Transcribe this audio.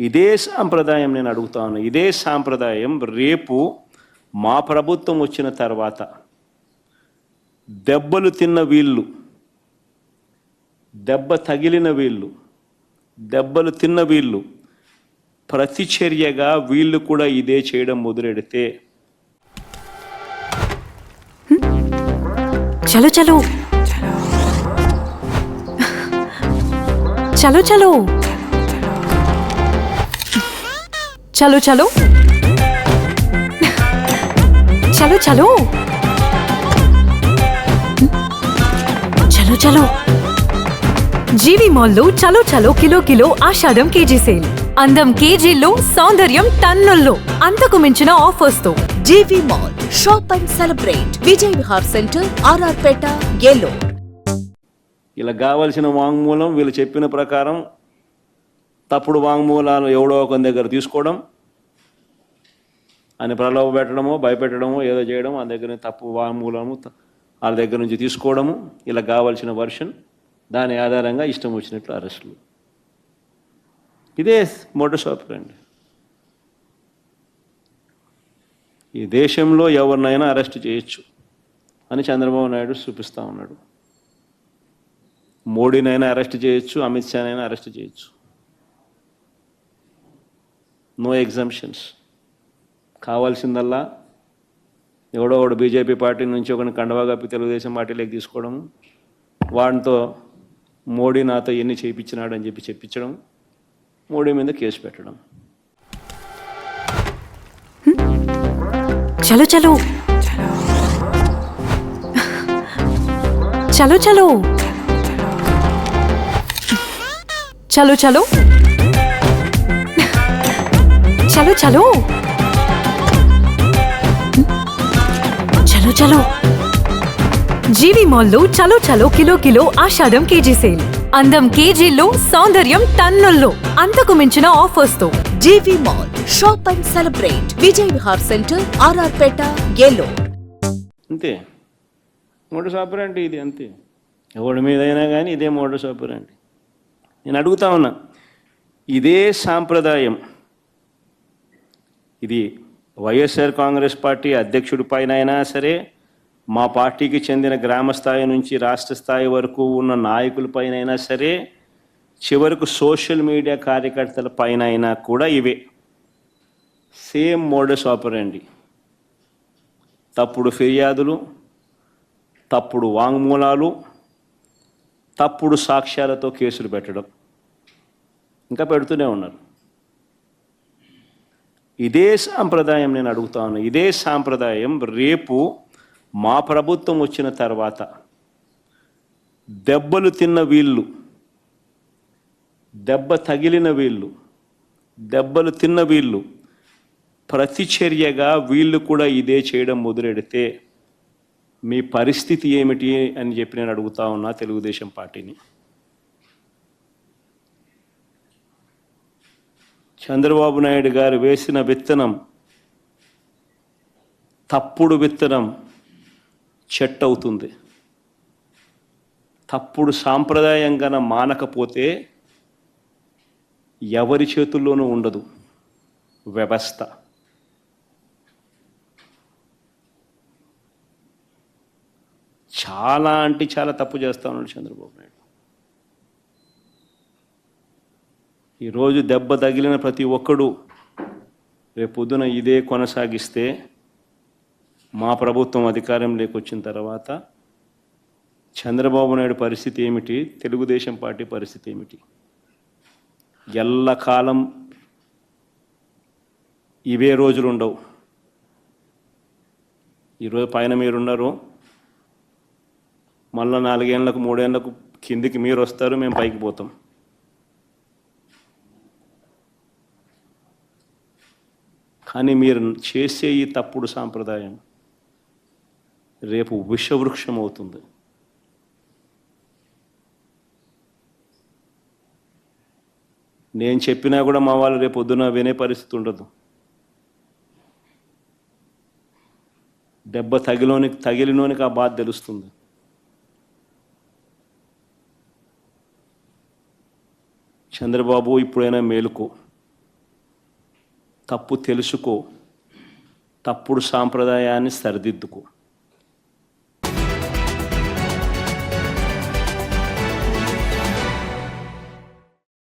ఇదే సాంప్రదాయం నేను అడుగుతాను. ఇదే సాంప్రదాయం రేపు మా ప్రభుత్వం వచ్చిన తర్వాత దెబ్బలు తిన్న వీళ్ళు దెబ్బ తగిలిన వీళ్ళు దెబ్బలు తిన్న వీళ్ళు ప్రతిచర్యగా వీళ్ళు కూడా ఇదే చేయడం మొదలెడితే చలో చలో. చలో చలో. చలో చలో. చలో చలో. చలో చలో. జీవి మాల్లో చలో చలో kilo kilo Ashadham KG sale. అందం కేజీల్లో సౌందర్యం టన్నుల్లో. అంతకు మించిన ఆఫర్స్తో GV mall shop and celebrate. Vijay Vihar centre RR Peta Eluru. ఇలా కావలసిన వాంగ్మూలం వీళ్ళు చెప్పిన ప్రకారం తప్పుడు వాంగ్మూలాలు ఎవడో ఒక దగ్గర తీసుకోవడం ఆయన ప్రలోభ పెట్టడమో భయపెట్టడము ఏదో చేయడం ఆ దగ్గర నుంచి తప్పు వామూలము త- వాళ్ళ దగ్గర నుంచి తీసుకోవడము ఇలా కావాల్సిన వర్షన్ దాని ఆధారంగా ఇష్టం వచ్చినట్లు అరెస్టులు. ఇదే మోటర్ షాప్ అండి ఈ దేశంలో ఎవరినైనా అరెస్ట్ చేయొచ్చు అని చంద్రబాబు నాయుడు చూపిస్తూ ఉన్నాడు. మోడీనైనా అరెస్ట్ చేయొచ్చు అమిత్ షానైనా అరెస్ట్ చేయొచ్చు. No exemptions. కావాల్సిందల్లా ఎవడో ఒకడు బీజేపీ పార్టీ నుంచి ఒకరిని కండవా కప్పి తెలుగుదేశం పార్టీలోకి తీసుకోవడం వాడితో మోడీ నాతో ఎన్ని చేయించినాడు అని చెప్పి చెప్పించడం మోడీ మీద కేసు పెట్టడం. చలో చలో. చలో చలో. చలో చలో. చలో చలో. చలో చలో. జీవి మాల్లో చలో చలో kilo kilo Ashadham KG sale. అందం కేజీల్లో సౌందర్యం టన్నుల్లో. అంతకు మించిన ఆఫర్స్తో GV mall shop and celebrate. Vijay Vihar centre RR Peta Eluru. అంతే. మోటార్ షాపర్ అంటే ఇది అంతే. ఎవడి మీదైనా కానీ ఇదే మోటార్ షాపర్ అండి నేను అడుగుతా ఉన్నా ఇదే సాంప్రదాయం. ఇది వైఎస్ఆర్ కాంగ్రెస్ పార్టీ అధ్యక్షుడి పైన అయినా సరే మా పార్టీకి చెందిన గ్రామ స్థాయి నుంచి రాష్ట్ర స్థాయి వరకు ఉన్న నాయకుల పైన అయినా సరే చివరకు సోషల్ మీడియా కార్యకర్తల పైన అయినా కూడా ఇవే. Same modus operandi. తప్పుడు ఫిర్యాదులు తప్పుడు వాంగ్మూలాలు తప్పుడు సాక్ష్యాలతో కేసులు పెట్టడం. ఇంకా పెడుతూనే ఉన్నారు. ఇదే సాంప్రదాయం నేను అడుగుతాను. ఇదే సాంప్రదాయం రేపు మా ప్రభుత్వం వచ్చిన తర్వాత దెబ్బలు తిన్న వీళ్ళు దెబ్బ తగిలిన వీళ్ళు దెబ్బలు తిన్న వీళ్ళు ప్రతిచర్యగా వీళ్ళు కూడా ఇదే చేయడం మొదలెడితే మీ పరిస్థితి ఏమిటి అని చెప్పి నేను అడుగుతా ఉన్నా తెలుగుదేశం పార్టీని. చంద్రబాబు నాయుడు గారు వేసిన విత్తనం తప్పుడు విత్తనం చెట్టు అవుతుంది. తప్పుడు సాంప్రదాయంగా మానకపోతే ఎవరి చేతుల్లోనూ ఉండదు. వ్యవస్థ. చాలా అంటే చాలా తప్పు చేస్తా ఉన్నాడు చంద్రబాబు నాయుడు. ఈరోజు దెబ్బ తగిలిన ప్రతి ఒక్కడు రేపు పొద్దున ఇదే కొనసాగిస్తే మా ప్రభుత్వం అధికారంలోకి వచ్చిన తర్వాత చంద్రబాబు నాయుడు పరిస్థితి ఏమిటి? తెలుగుదేశం పార్టీ పరిస్థితి ఏమిటి? ఎల్లకాలం ఇవే రోజులు ఉండవు. ఈరోజు పైన మీరున్నారు. మళ్ళీ నాలుగేళ్ళకు మూడేళ్ళకు కిందికి మీరు వస్తారు మేము పైకి పోతాం. కానీ మీరు చేసే ఈ తప్పుడు సాంప్రదాయం రేపు విషవృక్షం అవుతుంది. నేను చెప్పినా కూడా మా వాళ్ళు రేపు పొద్దున వినే పరిస్థితి ఉండదు. దెబ్బ తగిలోనికి తగిలినోనికి ఆ బాధ తెలుస్తుంది. చంద్రబాబు ఇప్పుడైనా మేలుకో. తప్పు తెలుసుకో. తప్పుడు సాంప్రదాయాన్ని సరిదిద్దుకో.